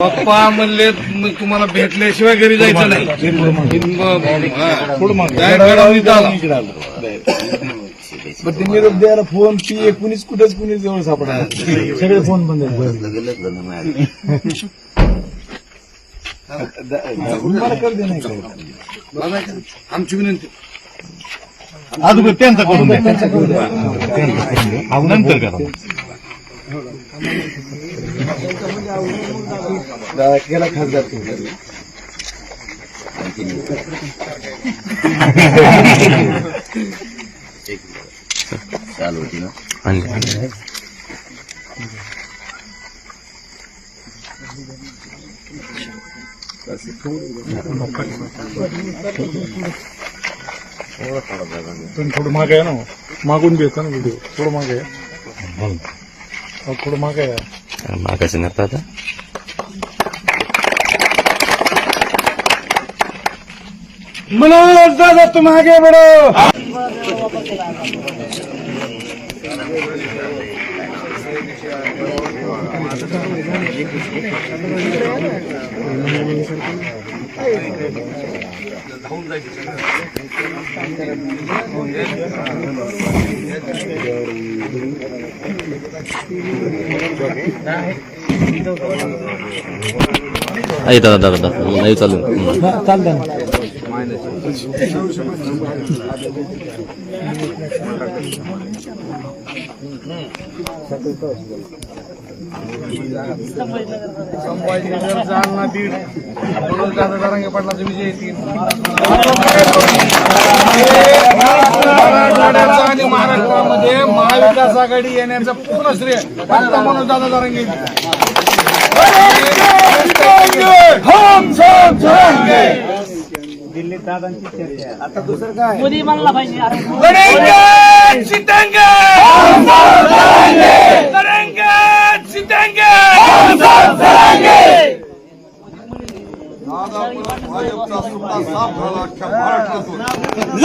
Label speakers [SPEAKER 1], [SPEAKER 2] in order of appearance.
[SPEAKER 1] पप्पा म्हणले "मी तुम्हाला भेटल्याशिवाय घरी जायचं नाही.
[SPEAKER 2] पण ते निरोप द्यायला फोन पी कुणीच कुठेच कुणी जवळ सापडा सगळे फोन बंद मला कर दे नाही?
[SPEAKER 1] आमची विनंती.
[SPEAKER 3] अगोदर त्यांचा करून द्या.
[SPEAKER 2] त्यांच्याकडे द्या.
[SPEAKER 3] नंतर करा.
[SPEAKER 2] दादा केला खासदार तू
[SPEAKER 4] पण थोडं मागे आहे ना. मागून घ्यायचं ना व्हिडिओ थोडं मागे आहे अहो, थोडं मागे आहे
[SPEAKER 5] मागायचं नाही आता
[SPEAKER 2] मनोज दादा तुम आगे बढ़ो
[SPEAKER 5] आहे दादा दादा दादा. नाही चालू. हं.
[SPEAKER 1] संभाजीनगर जालना बीड म्हणून दादा जरांगे पाटलाचा विजय येतील आघाडी येण्याचं पूर्ण श्रेय फक्त म्हणून दादा जरांगे
[SPEAKER 6] मोदी म्हणला पाहिजे. अरे
[SPEAKER 1] भाजपचा सुट्टा साफ झाला अख्ख्या महाराष्ट्रातून.